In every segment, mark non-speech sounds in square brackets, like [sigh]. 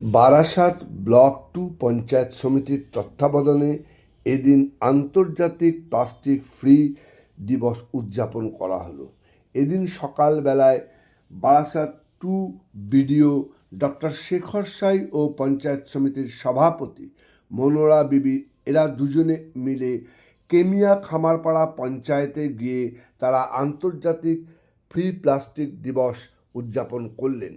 Barasat block two panchayat সমিতির তত্ত্বাবধানে এদিন আন্তর্জাতিক প্লাস্টিক ফ্রি দিবস উদযাপন করা হলো। এদিন সকালবেলায় Barasat two BDO doctor Shekhar Sai ও পঞ্চায়েত সমিতির সভাপতি মনোরা বিবি, এরা দুজনে মিলে কেমিয়া খামারপাড়া পঞ্চায়েতে গিয়ে তারা আন্তর্জাতিক ফ্রি প্লাস্টিক দিবস উদযাপন করলেন।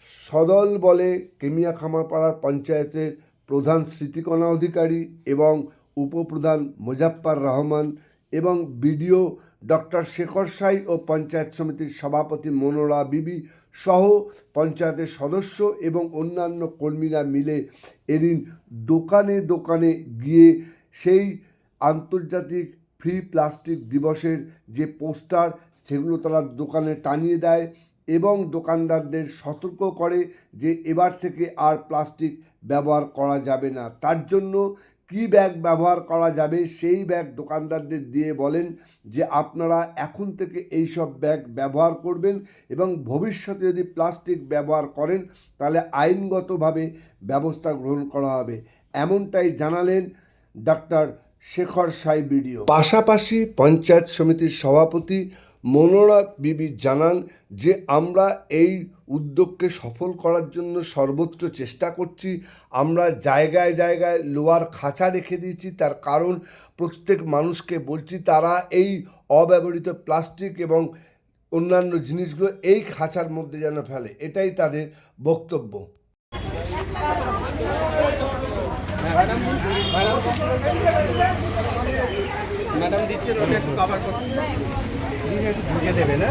সদল বলে কেমিয়া খামারপাড়ার পঞ্চায়েতের প্রধান স্মৃতিকণা অধিকারী এবং উপপ্রধান মোজাফফর রহমান এবং বিডিও ডক্টর শেখর সাই ও পঞ্চায়েত সমিতির সভাপতি মনোরা বিবি সহ পঞ্চায়েতের সদস্য এবং অন্যান্য কর্মীরা মিলে এদিন দোকানে দোকানে গিয়ে সেই আন্তর্জাতিক ফ্রি প্লাস্টিক দিবসের যে পোস্টার সেগুলো তারা দোকানে টানিয়ে দেয়। এবং দোকানদারদের সতর্ক করে যে এবার থেকে আর প্লাস্টিক ব্যবহার করা যাবে না। তার জন্য কী ব্যাগ ব্যবহার করা যাবে সেই ব্যাগ দোকানদারদের দিয়ে বলেন যে আপনারা এখন থেকে এই সব ব্যাগ ব্যবহার করবেন এবং ভবিষ্যতে যদি প্লাস্টিক ব্যবহার করেন তাহলে আইনগতভাবে ব্যবস্থা গ্রহণ করা হবে। এমনটাই জানালেন ডাক্তার শেখর সাই বিডিও। পাশাপাশি পঞ্চায়েত সমিতির সভাপতি মনোরা বিবি জানান যে, আমরা এই উদ্যোগকে সফল করার জন্য সর্বোচ্চ চেষ্টা করছি। আমরা জায়গায় জায়গায় লোয়ার খাঁচা রেখে দিয়েছি। তার কারণ প্রত্যেক মানুষকে বলছি, তারা এই অব্যবহৃত প্লাস্টিক এবং অন্যান্য জিনিসগুলো এই খাঁচার মধ্যে যেন ফেলে। এটাই তাদের বক্তব্য। ম্যাডাম দিচ্ছেন ওটা একটু কভার করতে। দেবে না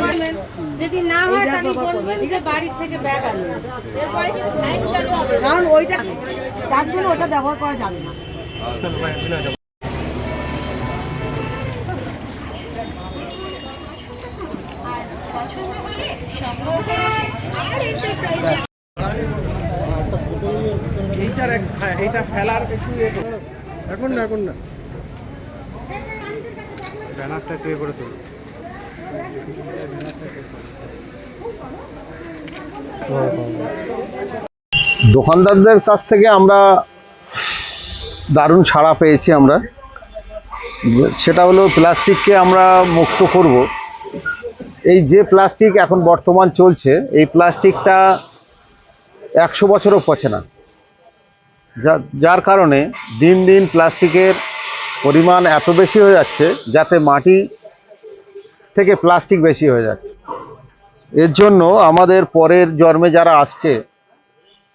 মানে যদি না হয় তাহলে বলবেন যে বাড়ির থেকে ব্যাগ আনবেন। এরপরে আইন চালু হবে। কারণ ওইটা তার জন্য ওটা ব্যবহার করা যাবে না। এইটা ফেলার একটু ইয়ে এখন না এখন না। ব্যানারটা ইয়ে করে তুলো। দোকানদারদের কাছ থেকে আমরা দারুণ সাড়া পেয়েছি আমরা। সেটা হলো প্লাস্টিককে আমরা মুক্ত করব। এই যে প্লাস্টিক এখন বর্তমান চলছে এই প্লাস্টিকটা একশো বছরও পচে না। যার কারণে দিন দিন প্লাস্টিকের পরিমাণ এত বেশি হয়ে যাচ্ছে যাতে মাটি থেকে প্লাস্টিক বেশি হয়ে যাচ্ছে। এর জন্য আমাদের পরের জন্মে যারা আসছে,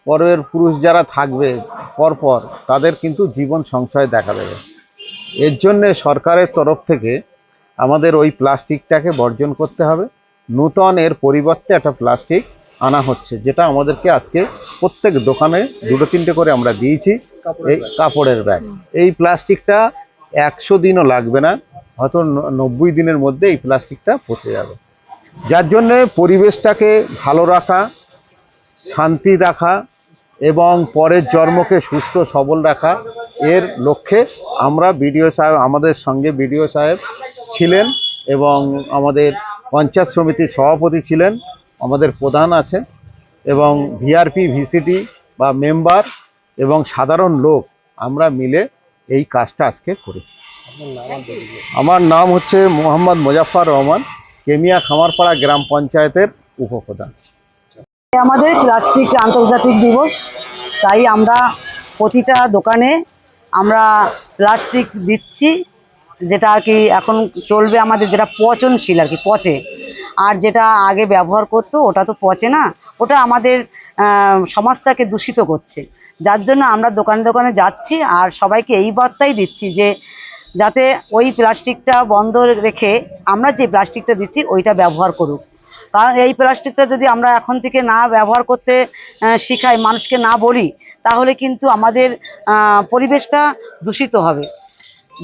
পরের পুরুষ যারা থাকবে পরপর, তাদের কিন্তু জীবন সংশয় দেখা দেবে। এর জন্যে সরকারের তরফ থেকে আমাদের ওই প্লাস্টিকটাকে বর্জন করতে হবে। নূতন এর পরিবর্তে একটা প্লাস্টিক আনা হচ্ছে যেটা আমাদেরকে আজকে প্রত্যেক দোকানে দুটো তিনটে করে আমরা দিয়েছি এই কাপড়ের ব্যাগ। এই প্লাস্টিকটা একশো দিনও লাগবে না হয়তো নব্বই দিনের মধ্যে এই প্লাস্টিকটা পচে যাবে। যার জন্যে পরিবেশটাকে ভালো রাখা শান্তি রাখা এবং পরের জন্মকে সুস্থ সবল রাখা এর লক্ষ্যে আমরা বিডিও সাহেব আমাদের সঙ্গে বিডিও সাহেব ছিলেন এবং আমাদের পঞ্চায়েত সমিতির সভাপতি ছিলেন। আমাদের প্রধান আছে এবং ভিআরপি ভিসিটি বা মেম্বার এবং সাধারণ লোক আমরা মিলে এই কাজটা আজকে করেছি। আমার নাম হচ্ছে মোহাম্মদ মোজাফফর রহমান কেমিয়া খামারপাড়া গ্রাম পঞ্চায়েতের উপপ্রধান। আমাদের প্লাস্টিক আন্তর্জাতিক দিবস তাই আমরা প্রতিটা দোকানে আমরা প্লাস্টিক দিচ্ছি যেটা আর কি এখন চলবে আমাদের যেটা পচনশীল আর কি পচে। আর যেটা আগে ব্যবহার করতো, ওটা তো পচে না, ওটা আমাদের সমাজটাকে দূষিত করছে। যার জন্য আমরা দোকানে দোকানে যাচ্ছি আর সবাইকে এই বার্তাই দিচ্ছি যে, যাতে ওই প্লাস্টিকটা বন্ধ রেখে আমরা যে প্লাস্টিকটা দিচ্ছি, ওইটা ব্যবহার করুক। কারণ এই প্লাস্টিকটা যদি আমরা এখন থেকে না ব্যবহার করতে শিখাই, মানুষকে না বলি, তাহলে কিন্তু আমাদের পরিবেশটা দূষিত হবে।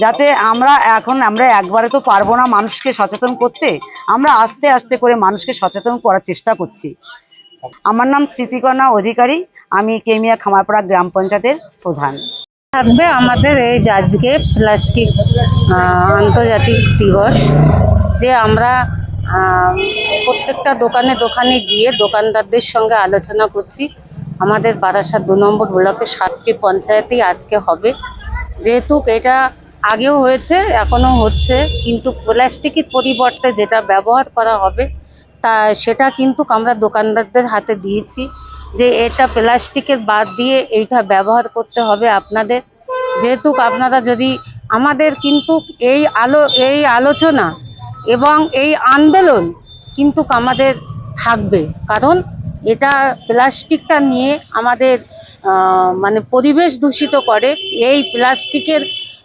যাতে আমরা এখন, আমরা একবারে তো পারব না মানুষকে সচেতন করতে, আমরা আস্তে আস্তে করে মানুষকে সচেতন করার চেষ্টা করছি। আমার নাম স্মৃতিকণা অধিকারী, আমি কেমিয়া খামারপাড়া গ্রাম পঞ্চায়েতের প্রধান। থাকবে আমাদের এই আজকে প্লাস্টিক আন্তর্জাতিক দিবস, যে আমরা প্রত্যেকটা দোকানে দোকানে গিয়ে দোকানদারদের সঙ্গে আলোচনা করছি। আমাদের বারাসাত দু নম্বর ব্লকে সাতটি পঞ্চায়েতই আজকে হবে। যেহেতু এটা আগেও হয়েছে এখনও হচ্ছে, কিন্তু প্লাস্টিকের পরিবর্তে যেটা ব্যবহার করা হবে, তা সেটা কিন্তু আমরা দোকানদারদের হাতে দিয়েছি যে এটা প্লাস্টিকের বাদ দিয়ে এইটা ব্যবহার করতে হবে আপনাদের। যেহেতু আপনারা যদি আমাদের কিন্তু এই আলো, এই আলোচনা এবং এই আন্দোলন কিন্তু আমাদের থাকবে, কারণ এটা প্লাস্টিকটা নিয়ে আমাদের মানে পরিবেশ দূষিত করে, এই প্লাস্টিকের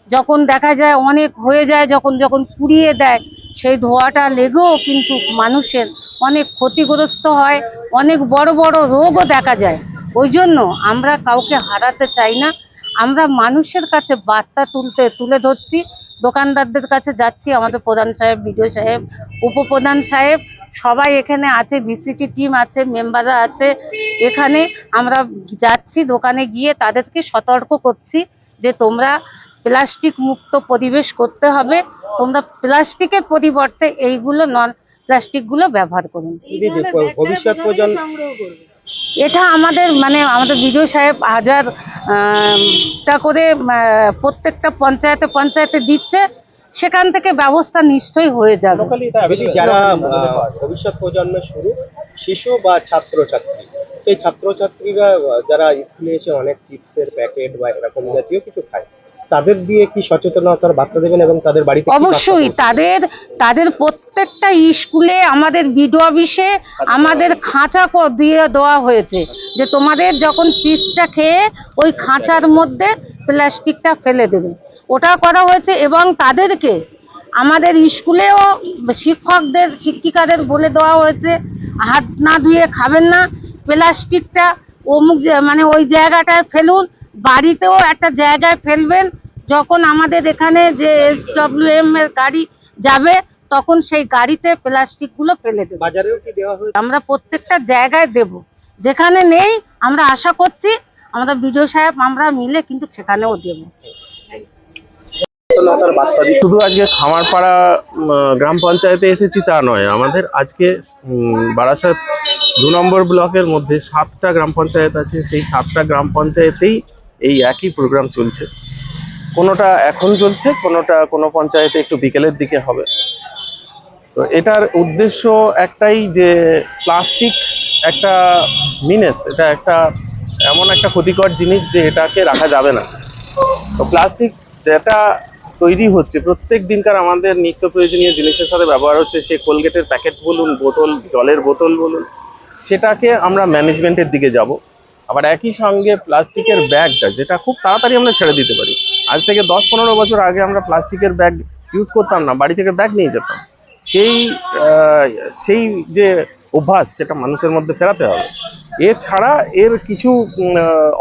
যখন দেখা যায়, অনেক হয়ে যায়, যখন যখন পুড়িয়ে দেয়, সেই ধোঁয়াটা লেগেও কিন্তু মানুষের অনেক ক্ষতিগ্রস্ত হয়, অনেক বড় বড় রোগও দেখা যায়। ওই জন্য আমরা কাউকে হারাতে চাই না। আমরা মানুষের কাছে বার্তা তুলতে, তুলে ধরছি। দোকানদারদের কাছে যাচ্ছি, আমাদের প্রধান সাহেব, বিডিও সাহেব, উপপ্রধান সাহেব, সবাই এখানে আছে বিসিটি টিম আছে, মেম্বাররা আছে। এখানে আমরা যাচ্ছি, দোকানে গিয়ে তাদেরকে সতর্ক করছি যে তোমরা প্লাস্টিক মুক্ত পরিবেশ করতে হবে। তোমরা প্লাস্টিকের পরিবর্তে এইগুলো নন প্লাস্টিকগুলো ব্যবহার করুন। ভবিষ্যৎ প্রজন্ম এটা আমাদের মানে আমাদের বিডিও সাহেব হাজার টা করে আহ, প্রত্যেকটা পঞ্চায়েতে পঞ্চায়েতে দিচ্ছে। সেখান থেকে ব্যবস্থা নিশ্চয়ই হয়ে যাবে। যারা ভবিষ্যৎ প্রজন্মের শুরু শিশু বা ছাত্রছাত্রী। সেই ছাত্রছাত্রীরা যারা স্কুলে এসে অনেক চিপসের প্যাকেট বা এরকম জাতীয় কিছু খায় তাদের দিয়ে কি সচেতনতার বার্তা দেবেন এবং তাদের বাড়িতে অবশ্যই তাদের তাদের প্রত্যেকটা স্কুলে আমাদের বিডিও অফিসে আমাদের খাঁচা ক- দিয়ে দেওয়া হয়েছে যে তোমাদের যখন চিপসটা খেয়ে ওই খাঁচার মধ্যে প্লাস্টিকটা ফেলে দেবে। ওটা করা হয়েছে এবং তাদেরকে আমাদের স্কুলেও শিক্ষকদের শিক্ষিকাদের বলে দেওয়া হয়েছে হাত না ধুয়ে খাবেন না প্লাস্টিকটা অমুক মানে ওই জায়গাটায় ফেলুন বাড়িতেও একটা জায়গায় ফেলবেন যখন আমাদের এখানে যে এস এম এর গাড়ি যাবে তখন সেই গাড়িতে প্লাস্টিকগুলো ফেলে দেবে। বাজারেও কি দেওয়া হয়েছে? আমরা প্রত্যেকটা জায়গায় দেব। যেখানে নেই আমরা আশা করছি আমরা বিডিও সাহেব আমরা মিলে কিন্তু সেখানেও দেব। শুধু আজকে খামারপাড়া গ্রাম পঞ্চায়েতে এসেছি তা নয় আমাদের আজকে উম, বারাসাত দু নম্বর ব্লকের মধ্যে সাতটা গ্রাম পঞ্চায়েত আছে সেই সাতটা গ্রাম পঞ্চায়েতেই এই একই প্রোগ্রাম চলছে। কোনোটা এখন চলছে, কোনোটা কোনো পঞ্চায়েতে একটু বিকেলের দিকে হবে। তো এটার উদ্দেশ্য একটাই যে প্লাস্টিক একটা মিনেস এটা একটা এমন একটা ক্ষতিকর জিনিস যে এটাকে রাখা যাবে না। তো প্লাস্টিক যেটা তৈরি হচ্ছে, প্রত্যেক দিনকার আমাদের নিত্য প্রয়োজনীয় জিনিসের সাথে ব্যবহার হচ্ছে সে কোলগেটের প্যাকেট বলুন, বোতল, জলের বোতল বলুন, সেটাকে আমরা ম্যানেজমেন্টের দিকে যাব। আবার একই সঙ্গে প্লাস্টিকের ব্যাগটা, যেটা খুব তাড়াতাড়ি আমরা ছেড়ে দিতে পারি। আজ থেকে দশ পনেরো বছর আগে আমরা প্লাস্টিকের ব্যাগ ইউজ করতাম না, বাড়ি থেকে ব্যাগ নিয়ে যেতাম। সেই সেই যে অভ্যাস সেটা মানুষের মধ্যে ফেরাতে হবে। এছাড়া এর কিছু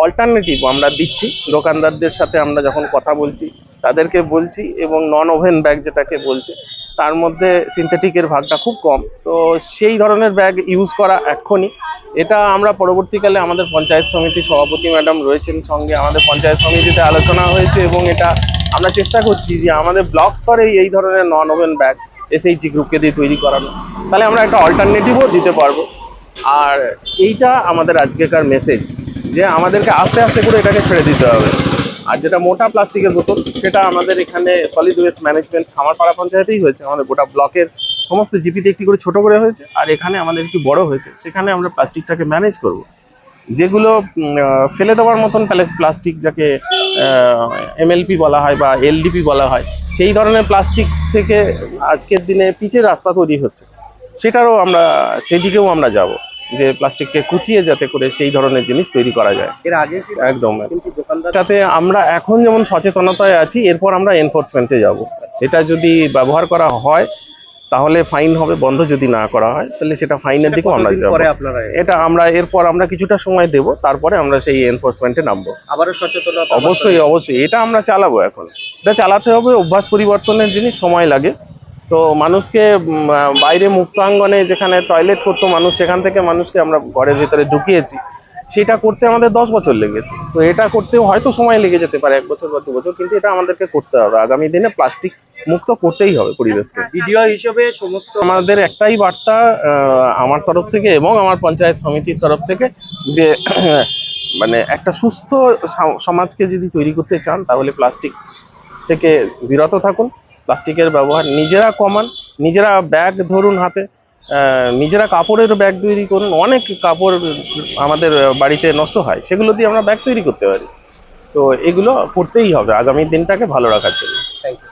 অল্টারনেটিভ আমরা দিচ্ছি। দোকানদারদের সাথে আমরা যখন কথা বলছি, তাদেরকে বলছি এবং নন ওভেন ব্যাগ যেটাকে বলছে তার মধ্যে সিনথেটিকের ভাগটা খুব কম। তো সেই ধরনের ব্যাগ ইউজ করা এক্ষুনি। এটা আমরা পরবর্তীকালে আমাদের পঞ্চায়েত সমিতির সভাপতি ম্যাডাম রয়েছেন সঙ্গে আমাদের পঞ্চায়েত সমিতিতে আলোচনা হয়েছে এবং এটা আমরা চেষ্টা করছি যে আমাদের ব্লক স্তরে এই ধরনের নন ওভেন ব্যাগ এসএইচজি গ্রুপকে দিয়ে তৈরি করানো। তাহলে আমরা একটা অল্টারনেটিভও দিতে পারব। আর এইটা আমাদের আজকেকার মেসেজ যে আমাদেরকে আস্তে আস্তে করে এটাকে ছেড়ে দিতে হবে। আর যেটা মোটা প্লাস্টিকের বোতল, সেটা আমাদের এখানে সলিড ওয়েস্ট ম্যানেজমেন্ট আমার পাড়া পঞ্চায়েতেই হয়েছে। আমাদের গোটা ব্লকের সমস্ত জিপিতে একটি করে ছোট করে হয়েছে, আর এখানে আমাদের একটু বড় হয়েছে। সেখানে আমরা প্লাস্টিকটাকে ম্যানেজ করব। যেগুলো ফেলে দেওয়ার মতন প্লাস্টিক যাকে এমএলপি বলা হয় বা এলডিপি বলা হয়, সেই ধরনের প্লাস্টিক থেকে আজকের দিনে পিচের রাস্তা তৈরি হচ্ছে। সেটারও আমরা, সেদিকেও আমরা যাব। যে প্লাস্টিককে কুচিয়ে যাতে করে সেই ধরনের জিনিস তৈরি করা যায়। এর আগে একদম। এটাতে আমরা এখন যেমন সচেতনতায় আছি এরপর আমরা এনফোর্সমেন্টে যাব। এটা যদি ব্যবহার করা হয় তাহলে ফাইন হবে বন্ধ যদি না করা হয় তাহলে সেটা ফাইনের দিকেও আমরা যাব। এটা আমরা এরপর আমরা কিছুটা সময় দেব তারপরে আমরা সেই এনফোর্সমেন্টে নামবো। আবারও সচেতনতা অবশ্যই অবশ্যই। এটা আমরা চালাবো এখন। এটা চালাতে হবে অভ্যাস পরিবর্তনের জিনিস সময় লাগে। তো মানুষকে বাইরে মুক্তাঙ্গনে যেখানে টয়লেট করতো মানুষ সেখান থেকে মানুষকে আমরা ঘরের ভিতরে ঢুকিয়েছি। সেটা করতে আমাদের দশ বছর লেগেছে। তো এটা করতে হয়তো সময় লেগে যেতে পারে এক বছর বা দু বছর কিন্তু এটা আমাদেরকে করতে হবে। আগামী দিনে প্লাস্টিক মুক্ত করতেই হবে পরিবেশকে। ভিডিও হিসেবে সমস্ত আমাদের একটাই বার্তা আমার তরফ থেকে এবং আমার পঞ্চায়েত সমিতির তরফ থেকে যে [clears throat] মানে একটা সুস্থ সমাজকে যদি তৈরি করতে চান তাহলে প্লাস্টিক থেকে বিরত থাকুন। প্লাস্টিকের ব্যবহার নিজেরা কমান, নিজেরা ব্যাগ ধরুন হাতে নিজেরা কাপড়ের ব্যাগ তৈরি করুন, অনেক কাপড় আমাদের বাড়িতে নষ্ট হয়, সেগুলো দিয়ে আমরা ব্যাগ তৈরি করতে পারি। তো এগুলো করতেই হবে, আগামী দিনটাকে ভালো রাখার জন্য। Thank you